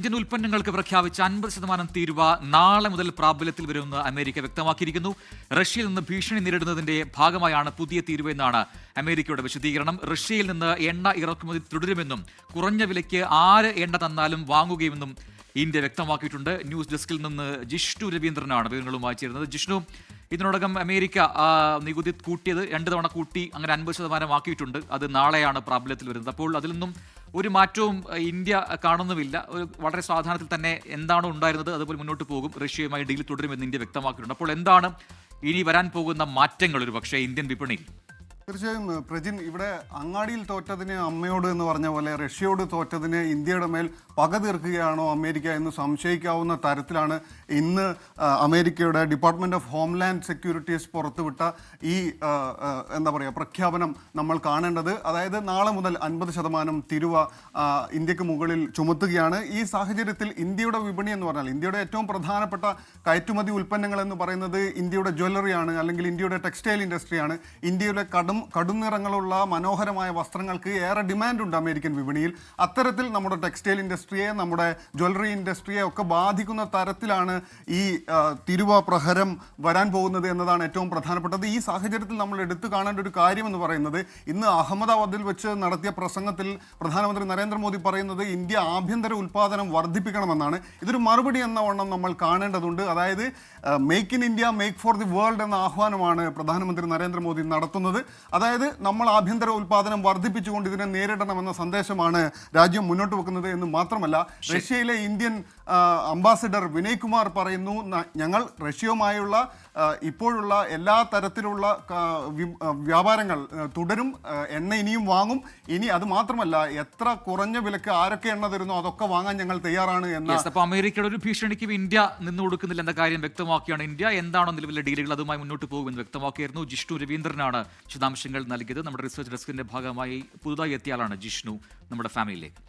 Indian ഉൽപ്പന്നങ്ങൾക്ക് പ്രഖ്യാപിച്ച അൻപത് ശതമാനം തീരുവ നാളെ മുതൽ പ്രാബല്യത്തിൽ വരുമെന്ന് അമേരിക്ക വ്യക്തമാക്കിയിരിക്കുന്നു. റഷ്യയിൽ നിന്ന് ഭീഷണി നേരിടുന്നതിന്റെ ഭാഗമായാണ് പുതിയ തീരുവ എന്നാണ് അമേരിക്കയുടെ വിശദീകരണം. റഷ്യയിൽ നിന്ന് എണ്ണ ഇറക്കുമതി തുടരുമെന്നും കുറഞ്ഞ വിലയ്ക്ക് ആര് എണ്ണ തന്നാലും വാങ്ങുകയുമെന്നും ഇന്ത്യ വ്യക്തമാക്കിയിട്ടുണ്ട്. ന്യൂസ് ഡെസ്കിൽ നിന്ന് ജിഷ്ണു രവീന്ദ്രനാണ് വിവരങ്ങളുമായി ചേരുന്നത്. ജിഷ്ണു ഇതിനോടകം അമേരിക്ക നികുതി കൂട്ടിയത് രണ്ട് തവണ കൂട്ടി അങ്ങനെ അൻപത് ശതമാനമാക്കിയിട്ടുണ്ട് അത് നാളെയാണ് പ്രാബല്യത്തിൽ വരുന്നത്. അപ്പോൾ അതിൽ നിന്നും ഒരു മാറ്റവും ഇന്ത്യ കാണുന്നുമില്ല. വളരെ സാധാരണത്തിൽ തന്നെ എന്താണ് ഉണ്ടായിരുന്നത് അതുപോലെ മുന്നോട്ട് പോകും. റഷ്യയുമായി ഡീൽ തുടരുമെന്ന് ഇന്ത്യ വ്യക്തമാക്കിയിട്ടുണ്ട്. അപ്പോൾ എന്താണ് ഇനി വരാൻ പോകുന്ന മാറ്റങ്ങൾ ഒരു പക്ഷേ ഇന്ത്യൻ വിപണിയിൽ? തീർച്ചയായും പ്രജിൻ ഇവിടെ അങ്ങാടിയിൽ തോറ്റതിനെ അമ്മയോട് എന്ന് പറഞ്ഞ പോലെ റഷ്യയോട് തോറ്റതിനെ ഇന്ത്യയുടെ മേൽ പക തീർക്കുകയാണോ അമേരിക്ക എന്ന് സംശയിക്കാവുന്ന തരത്തിലാണ് ഇന്ന് അമേരിക്കയുടെ ഡിപ്പാർട്ട്മെന്റ് ഓഫ് ഹോംലാൻഡ് സെക്യൂരിറ്റീസ് പുറത്തുവിട്ട ഈ എന്താ പറയുക പ്രഖ്യാപനം നമ്മൾ കാണേണ്ടത്. അതായത് നാളെ മുതൽ അൻപത് ശതമാനം തിരുവ ഇന്ത്യയ്ക്ക് മുകളിൽ ചുമത്തുകയാണ്. ഈ സാഹചര്യത്തിൽ ഇന്ത്യയുടെ വിപണി എന്ന് പറഞ്ഞാൽ ഇന്ത്യയുടെ ഏറ്റവും പ്രധാനപ്പെട്ട കയറ്റുമതി ഉൽപ്പന്നങ്ങൾ എന്ന് പറയുന്നത് ഇന്ത്യയുടെ ജ്വല്ലറിയാണ് അല്ലെങ്കിൽ ഇന്ത്യയുടെ ടെക്സ്റ്റൈൽ ഇൻഡസ്ട്രിയാണ്. ഇന്ത്യയുടെ കടും കടും നിറങ്ങളുള്ള മനോഹരമായ വസ്ത്രങ്ങൾക്ക് ഏറെ ഡിമാൻഡുണ്ട് അമേരിക്കൻ വിപണിയിൽ. അത്തരത്തിൽ നമ്മുടെ ടെക്സ്റ്റൈൽ ഇൻഡസ്ട്രിയെ നമ്മുടെ ജ്വല്ലറി ഇൻഡസ്ട്രിയെ ഒക്കെ ബാധിക്കുന്ന തരത്തിലാണ് ഈ തിരുവ പ്രഹരം വരാൻ പോകുന്നത് എന്നതാണ് ഏറ്റവും പ്രധാനപ്പെട്ടത്. ഈ സാഹചര്യത്തിൽ നമ്മൾ എടുത്തു കാണേണ്ട ഒരു കാര്യം എന്ന് പറയുന്നത് ഇന്ന് അഹമ്മദാബാദിൽ വെച്ച് നടത്തിയ പ്രസംഗത്തിൽ പ്രധാനമന്ത്രി നരേന്ദ്രമോദി പറയുന്നത് ഇന്ത്യ ആഭ്യന്തര ഉൽപ്പാദനം വർദ്ധിപ്പിക്കണമെന്നാണ്. ഇതൊരു മറുപടി എന്ന വണ്ണം നമ്മൾ കാണേണ്ടതുണ്ട്. അതായത് make in India make for the world എന്ന ആഹ്വാനമാണ് പ്രധാനമന്ത്രി നരേന്ദ്രമോദി നടത്തുന്നത്. അതായത് നമ്മൾ ആഭ്യന്തര ഉൽപാദനം വർദ്ധിപ്പിച്ചുകൊണ്ട് ഇതിനെ നേരിടണമെന്ന സന്ദേശമാണ് രാജ്യം മുന്നോട്ട് വെക്കുന്നത് എന്ന് മാത്രമല്ല റഷ്യയിലെ ഇന്ത്യൻ അംബാസിഡർ വിനയ് കുമാർ പറയുന്നു ഞങ്ങൾ റഷ്യയുമായുള്ള ഇപ്പോഴുള്ള എല്ലാ തരത്തിലുള്ള വ്യാപാരങ്ങൾ തുടരും എണ്ണ ഇനിയും വാങ്ങും. ഇനി അത് മാത്രമല്ല എത്ര കുറഞ്ഞ വിലക്ക് ആരൊക്കെ എണ്ണ തരുന്നു അതൊക്കെ വാങ്ങാൻ ഞങ്ങൾ തയ്യാറാണ് എന്ന് അപ്പോൾ അമേരിക്കയുടെ ഒരു ഭീഷണിക്ക് ഇന്ത്യ നിന്ന് കൊടുക്കുന്നില്ല എന്ന കാര്യം വ്യക്തമാക്കിയാണ് ഇന്ത്യ. എന്താണോ നിലവിലെ ഡീലുകൾ അതുമായി മുന്നോട്ട് പോകുമെന്ന് വ്യക്തമാക്കിയായിരുന്നു ജിഷ്ണു രവീന്ദ്രനാണ് വിശദാംശങ്ങൾ നൽകിയത്. നമ്മുടെ റിസർച്ച് ഡെസ്കിന്റെ ഭാഗമായി പുതുതായി എത്തിയ ആളാണ് ജിഷ്ണു നമ്മുടെ ഫാമിലിയിലേക്ക്.